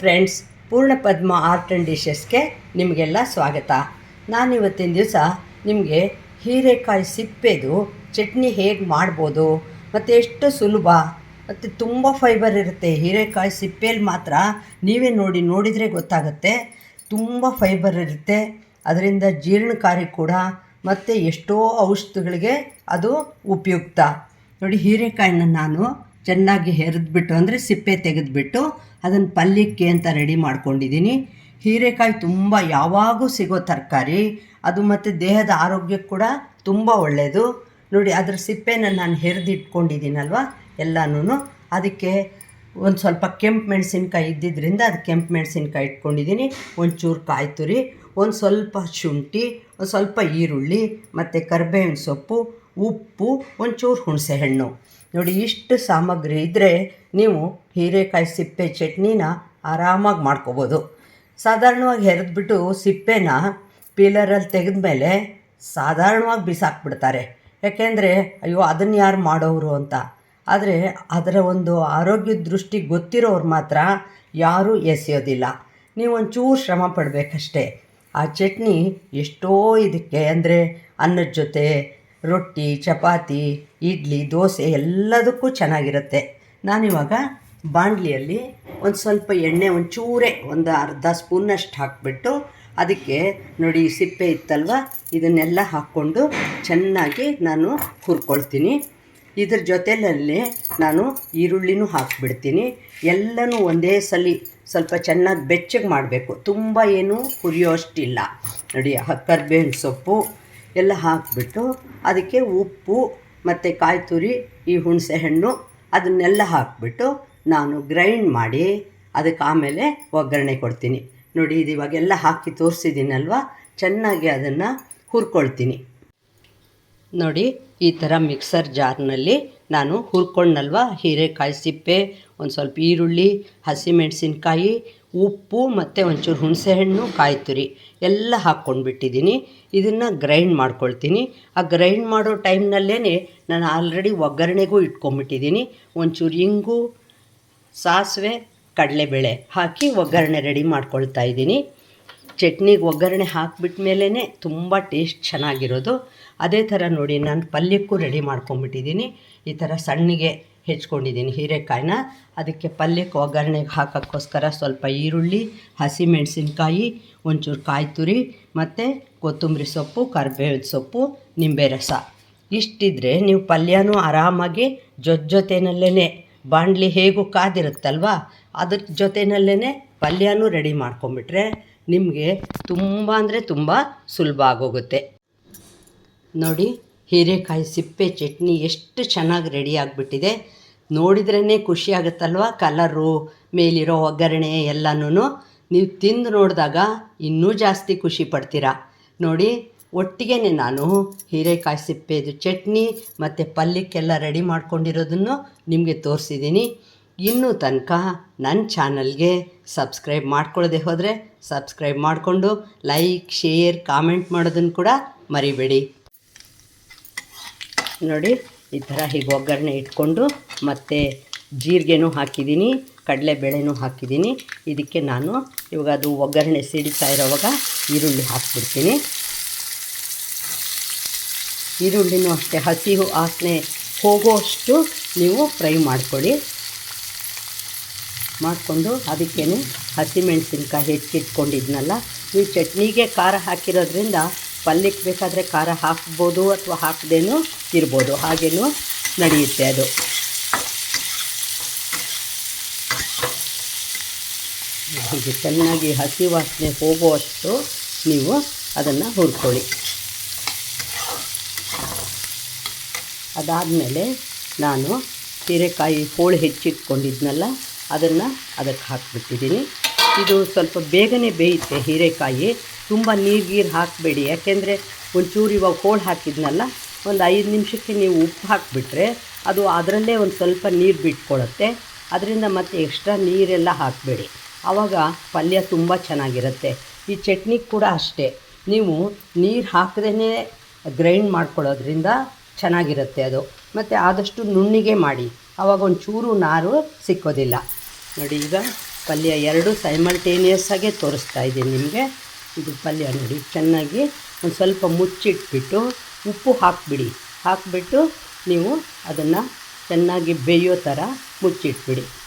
Friends ಪೂರ್ಣ ಪದ್ಮ art and ಡಿಶಸ್ಗೆ ನಿಮಗೆಲ್ಲ ಸ್ವಾಗತ. ನಾನಿವತ್ತಿನ ದಿವಸ ನಿಮಗೆ ಹೀರೆಕಾಯಿ ಸಿಪ್ಪೆದು ಚಟ್ನಿ ಹೇಗೆ ಮಾಡ್ಬೋದು, ಮತ್ತು ಎಷ್ಟು ಸುಲಭ, ಮತ್ತು ತುಂಬ ಫೈಬರ್ ಇರುತ್ತೆ ಹೀರೆಕಾಯಿ ಸಿಪ್ಪೆಯಲ್ಲಿ ಮಾತ್ರ ನೀವೇ ನೋಡಿ ನೋಡಿದರೆ ಗೊತ್ತಾಗುತ್ತೆ. ತುಂಬ ಫೈಬರ್ ಇರುತ್ತೆ, ಅದರಿಂದ ಜೀರ್ಣಕಾರಿ ಕೂಡ, ಮತ್ತು ಎಷ್ಟೋ ಔಷಧಿಗಳಿಗೆ ಅದು ಉಪಯುಕ್ತ. ನೋಡಿ ಹೀರೆಕಾಯಿನ ನಾನು ಚೆನ್ನಾಗಿ ಹೆರಿದ್ಬಿಟ್ಟು, ಅಂದರೆ ಸಿಪ್ಪೆ ತೆಗೆದುಬಿಟ್ಟು ಅದನ್ನು ಪಲ್ಯಕ್ಕೆ ಅಂತ ರೆಡಿ ಮಾಡ್ಕೊಂಡಿದ್ದೀನಿ. ಹೀರೆಕಾಯಿ ತುಂಬ ಯಾವಾಗೂ ಸಿಗೋ ತರಕಾರಿ, ಅದು ಮತ್ತು ದೇಹದ ಆರೋಗ್ಯಕ್ಕೆ ಕೂಡ ತುಂಬ ಒಳ್ಳೆಯದು ನೋಡಿ, ಅದರ ಸಿಪ್ಪೆನ ನಾನು ಹೆರಿದಿಟ್ಕೊಂಡಿದ್ದೀನಲ್ವ ಎಲ್ಲನೂ ಅದಕ್ಕೆ ಒಂದು ಸ್ವಲ್ಪ ಕೆಂಪು ಮೆಣಸಿನ್ಕಾಯಿ ಇದ್ದಿದ್ದರಿಂದ ಅದು ಕೆಂಪು ಮೆಣಸಿನ್ಕಾಯಿ ಇಟ್ಕೊಂಡಿದ್ದೀನಿ. ಒಂಚೂರು ಕಾಯಿ ತುರಿ, ಒಂದು ಸ್ವಲ್ಪ ಶುಂಠಿ, ಒಂದು ಸ್ವಲ್ಪ ಈರುಳ್ಳಿ, ಮತ್ತು ಕರ್ಬೇವಿನ ಸೊಪ್ಪು, ಉಪ್ಪು, ಒಂಚೂರು ಹುಣಸೆಹಣ್ಣು. ನೋಡಿ, ಇಷ್ಟು ಸಾಮಗ್ರಿ ಇದ್ದರೆ ನೀವು ಹೀರೆಕಾಯಿ ಸಿಪ್ಪೆ ಚಟ್ನಿನ ಆರಾಮಾಗಿ ಮಾಡ್ಕೋಬೋದು. ಸಾಧಾರಣವಾಗಿ ಹೆರೆದ್ಬಿಟ್ಟು ಸಿಪ್ಪೆನ ಪೀಲರಲ್ಲಿ ತೆಗೆದ್ಮೇಲೆ ಸಾಧಾರಣವಾಗಿ ಬಿಸಾಕ್ಬಿಡ್ತಾರೆ. ಯಾಕೆಂದರೆ, ಅಯ್ಯೋ, ಅದನ್ನು ಯಾರು ಮಾಡೋರು ಅಂತ. ಆದರೆ, ಅದರ ಒಂದು ಆರೋಗ್ಯ ದೃಷ್ಟಿ ಗೊತ್ತಿರೋರು ಮಾತ್ರ ಯಾರೂ ಎಸೆಯೋದಿಲ್ಲ. ನೀವು ಒಂಚೂರು ಶ್ರಮ ಪಡಬೇಕಷ್ಟೇ. ಆ ಚಟ್ನಿ ಎಷ್ಟೋ ಇದಕ್ಕೆ, ಅಂದರೆ ಅನ್ನದ ಜೊತೆ ರೊಟ್ಟಿ, ಚಪಾತಿ, ಇಡ್ಲಿ, ದೋಸೆ ಎಲ್ಲದಕ್ಕೂ ಚೆನ್ನಾಗಿರುತ್ತೆ. ನಾನಿವಾಗ ಬಾಣಲಿಯಲ್ಲಿ ಒಂದು ಸ್ವಲ್ಪ ಎಣ್ಣೆ ಒಂಚೂರೇ ಒಂದು ಅರ್ಧ ಸ್ಪೂನಷ್ಟು ಹಾಕಿಬಿಟ್ಟು ಅದಕ್ಕೆ ನೋಡಿ ಸಿಪ್ಪೆ ಇತ್ತಲ್ವ? ಇದನ್ನೆಲ್ಲ ಹಾಕ್ಕೊಂಡು ಚೆನ್ನಾಗಿ ನಾನು ಹುರ್ಕೊಳ್ತೀನಿ. ಇದ್ರ ಜೊತೆಯಲ್ಲಿ ನಾನು ಈರುಳ್ಳಿನೂ ಹಾಕಿಬಿಡ್ತೀನಿ. ಎಲ್ಲನೂ ಒಂದೇ ಸಲ ಸ್ವಲ್ಪ ಚೆನ್ನಾಗಿ ಬೆಚ್ಚಗೆ ಮಾಡಬೇಕು. ತುಂಬ ಏನು ಹುರಿಯೋ ಅಷ್ಟಿಲ್ಲ. ನೋಡಿ ಕರ್ಬೇವಿನ ಸೊಪ್ಪು ಎಲ್ಲ ಹಾಕಿಬಿಟ್ಟು ಅದಕ್ಕೆ ಉಪ್ಪು ಮತ್ತು ಕಾಯಿ ತುರಿ ಈ ಹುಣಸೆ ಹಣ್ಣು ಅದನ್ನೆಲ್ಲ ಹಾಕಿಬಿಟ್ಟು ನಾನು ಗ್ರೈಂಡ್ ಮಾಡಿ ಅದಕ್ಕೆ ಆಮೇಲೆ ಒಗ್ಗರಣೆ ಕೊಡ್ತೀನಿ. ನೋಡಿ, ಇದು ಇವಾಗೆಲ್ಲ ಹಾಕಿ ತೋರಿಸಿದ್ದೀನಲ್ವ? ಚೆನ್ನಾಗಿ ಅದನ್ನು ಹುರ್ಕೊಳ್ತೀನಿ. ನೋಡಿ, ಈ ಥರ ಮಿಕ್ಸರ್ ಜಾರ್ನಲ್ಲಿ ನಾನು ಹುರ್ಕೊಂಡಲ್ವ? ಹೀರೆಕಾಯಿ ಸಿಪ್ಪೆ, ಒಂದು ಸ್ವಲ್ಪ ಈರುಳ್ಳಿ ಹಸಿಮೆಣಸಿನ್ಕಾಯಿ ಉಪ್ಪು ಮತ್ತು ಒಂಚೂರು ಹುಣಸೆಹಣ್ಣು ಕಾಯಿ ತುರಿ ಎಲ್ಲ ಹಾಕ್ಕೊಂಡ್ಬಿಟ್ಟಿದ್ದೀನಿ. ಇದನ್ನು ಗ್ರೈಂಡ್ ಮಾಡ್ಕೊಳ್ತೀನಿ. ಆ ಗ್ರೈಂಡ್ ಮಾಡೋ ಟೈಮ್ನಲ್ಲೇ ನಾನು ಆಲ್ರೆಡಿ ಒಗ್ಗರಣೆಗೂ ಇಟ್ಕೊಂಡ್ಬಿಟ್ಟಿದ್ದೀನಿ. ಒಂಚೂರು ಇಂಗು, ಸಾಸಿವೆ, ಕಡಲೆಬೇಳೆ ಹಾಕಿ ಒಗ್ಗರಣೆ ರೆಡಿ ಮಾಡ್ಕೊಳ್ತಾ ಇದ್ದೀನಿ. ಚಟ್ನಿಗೆ ಒಗ್ಗರಣೆ ಹಾಕಿಬಿಟ್ಟ ಮೇಲೇ ತುಂಬ ಟೇಸ್ಟ್ ಚೆನ್ನಾಗಿರೋದು. ಅದೇ ಥರ ನೋಡಿ, ನಾನು ಪಲ್ಯಕ್ಕೂ ರೆಡಿ ಮಾಡ್ಕೊಂಬಿಟ್ಟಿದ್ದೀನಿ ಈ ಥರ ಸಣ್ಣಗೆ ಹೆಚ್ಕೊಂಡಿದ್ದೀನಿ. ಹೀರೆಕಾಯಿನ ಅದಕ್ಕೆ ಪಲ್ಯಕ್ಕೆ ಒಗ್ಗರಣೆಗೆ ಹಾಕೋಕ್ಕೋಸ್ಕರ ಸ್ವಲ್ಪ ಈರುಳ್ಳಿ ಹಸಿಮೆಣಸಿನ್ಕಾಯಿ ಒಂಚೂರು ಕಾಯಿ ತುರಿ ಮತ್ತು ಕೊತ್ತಂಬರಿ ಸೊಪ್ಪು, ಕರಿಬೇವಿನ ಸೊಪ್ಪು, ನಿಂಬೆ ರಸ. ಇಷ್ಟಿದ್ರೆ ನೀವು ಪಲ್ಯನೂ ಆರಾಮಾಗಿ ಜೊತೆ ಜೊತೆಯಲ್ಲೇ ಬಾಣಲಿ ಹೇಗೂ ಕಾದಿರುತ್ತಲ್ವ, ಅದ್ರ ಜೊತೆಯಲ್ಲೇ ಪಲ್ಯನೂ ರೆಡಿ ಮಾಡ್ಕೊಂಬಿಟ್ರೆ ನಿಮಗೆ ತುಂಬ ಅಂದರೆ ತುಂಬ ಸುಲಭ ಆಗೋಗುತ್ತೆ. ನೋಡಿ ಹೀರೆಕಾಯಿ ಸಿಪ್ಪೆ ಚಟ್ನಿ ಎಷ್ಟು ಚೆನ್ನಾಗಿ ರೆಡಿ ಆಗಿಬಿಟ್ಟಿದೆ. ನೋಡಿದ್ರೇ ಖುಷಿ ಆಗುತ್ತಲ್ವ? ಕಲರು ಮೇಲಿರೋ ಒಗ್ಗರಣೆ ಎಲ್ಲನೂ ನೀವು ತಿಂದು ನೋಡಿದಾಗ ಇನ್ನೂ ಜಾಸ್ತಿ ಖುಷಿ ಪಡ್ತೀರಾ. ನೋಡಿ ಒಟ್ಟಿಗೆ ನಾನು ಹೀರೆಕಾಯಿ ಸಿಪ್ಪೆದು ಚಟ್ನಿ ಮತ್ತು ಪಲ್ಯಕ್ಕೆಲ್ಲ ರೆಡಿ ಮಾಡ್ಕೊಂಡಿರೋದನ್ನು ನಿಮಗೆ ತೋರಿಸಿದ್ದೀನಿ ಇನ್ನೂ ತನಕ ನನ್ನ ಚಾನಲ್ಗೆ ಸಬ್ಸ್ಕ್ರೈಬ್ ಮಾಡ್ಕೊಳ್ಳದೆ ಹೋದರೆ ಸಬ್ಸ್ಕ್ರೈಬ್ ಮಾಡಿಕೊಂಡು ಲೈಕ್, ಶೇರ್, ಕಾಮೆಂಟ್ ಮಾಡೋದನ್ನು ಕೂಡ ಮರಿಬೇಡಿ. ನೋಡಿ, ಈ ಥರ ಹೀಗೆ ಒಗ್ಗರಣೆ ಇಟ್ಕೊಂಡು ಮತ್ತು ಜೀರಿಗೆನೂ ಹಾಕಿದ್ದೀನಿ, ಕಡಲೆಬೇಳೆನೂ ಹಾಕಿದ್ದೀನಿ. ಇದಕ್ಕೆ ನಾನು ಇವಾಗ ಅದು ಒಗ್ಗರಣೆ ಸಿಡಿತಾ ಇರೋವಾಗ ಈರುಳ್ಳಿ ಹಾಕ್ಬಿಡ್ತೀನಿ. ಈರುಳ್ಳಿನೂ ಅಷ್ಟೇ, ಹಸಿ ಆಸನೆ ಹೋಗೋಷ್ಟು ನೀವು ಫ್ರೈ ಮಾಡ್ಕೊಳ್ಳಿ. ಮಾಡಿಕೊಂಡು ಅದಕ್ಕೇನೆ ಹಸಿಮೆಣಸಿನ್ಕಾಯಿ ಹೆಚ್ಚಿಟ್ಕೊಂಡಿದ್ನಲ್ಲ ನೀವು ಚಟ್ನಿಗೆ ಖಾರ ಹಾಕಿರೋದ್ರಿಂದ ಪಲ್ಯಕ್ಕೆ ಬೇಕಾದರೆ ಖಾರ ಹಾಕ್ಬೋದು ಅಥವಾ ಹಾಕದೇನು ಇರ್ಬೋದು. ಹಾಗೇನೂ ನಡೆಯುತ್ತೆ ಅದು. ಹೀಗೆ ಚೆನ್ನಾಗಿ ಹಸಿ ವಾಸನೆ ಹೋಗುವಷ್ಟು ನೀವು ಅದನ್ನು ಹುರ್ಕೊಳ್ಳಿ. ಅದಾದಮೇಲೆ ನಾನು ಹೀರೆಕಾಯಿ ಹೋಳು ಹೆಚ್ಚಿಟ್ಕೊಂಡಿದ್ನಲ್ಲ, ಅದನ್ನು ಅದಕ್ಕೆ ಹಾಕ್ಬಿಟ್ಟಿದ್ದೀನಿ. ಇದು ಸ್ವಲ್ಪ ಬೇಗನೆ ಬೇಯುತ್ತೆ ಹೀರೆಕಾಯಿ. ತುಂಬ ನೀರು ಗೀರು ಹಾಕಬೇಡಿ. ಯಾಕೆಂದರೆ ಒಂಚೂರು ಇವಾಗ ಹೋಳು ಹಾಕಿದ್ನಲ್ಲ, ಒಂದು ಐದು ನಿಮಿಷಕ್ಕೆ ನೀವು ಉಪ್ಪು ಹಾಕಿಬಿಟ್ರೆ ಅದು ಅದರಲ್ಲೇ ಒಂದು ಸ್ವಲ್ಪ ನೀರು ಬಿಟ್ಕೊಳ್ಳುತ್ತೆ ಅದರಿಂದ ಮತ್ತೆ ಎಕ್ಸ್ಟ್ರಾ ನೀರೆಲ್ಲ ಹಾಕಬೇಡಿ. ಆವಾಗ ಪಲ್ಯ ತುಂಬ ಚೆನ್ನಾಗಿರುತ್ತೆ. ಈ ಚಟ್ನಿ ಕೂಡ ಅಷ್ಟೇ. ನೀವು ನೀರು ಹಾಕದೇ ಗ್ರೈಂಡ್ ಮಾಡ್ಕೊಳ್ಳೋದ್ರಿಂದ ಚೆನ್ನಾಗಿರುತ್ತೆ ಅದು. ಮತ್ತು ಆದಷ್ಟು ನುಣ್ಣಿಗೆ ಮಾಡಿ. ಆವಾಗ ಒಂದು ಚೂರು ನಾರು ಸಿಕ್ಕೋದಿಲ್ಲ. ನೋಡಿ ಈಗ ಪಲ್ಯ ಎರಡು ಸೈಮಲ್ಟೇನಿಯಸ್ ಆಗೇ ತೋರಿಸ್ತಾ ಇದ್ದೀನಿ ನಿಮಗೆ. ಇದು ಪಲ್ಯ ನೋಡಿ. ಚೆನ್ನಾಗಿ ಒಂದು ಸ್ವಲ್ಪ ಮುಚ್ಚಿಟ್ಬಿಟ್ಟು ಉಪ್ಪು ಹಾಕಿಬಿಡಿ. ಹಾಕಿಬಿಟ್ಟು ನೀವು ಅದನ್ನು ಚೆನ್ನಾಗಿ ಬೇಯೋ ಥರ ಮುಚ್ಚಿಟ್ಬಿಡಿ.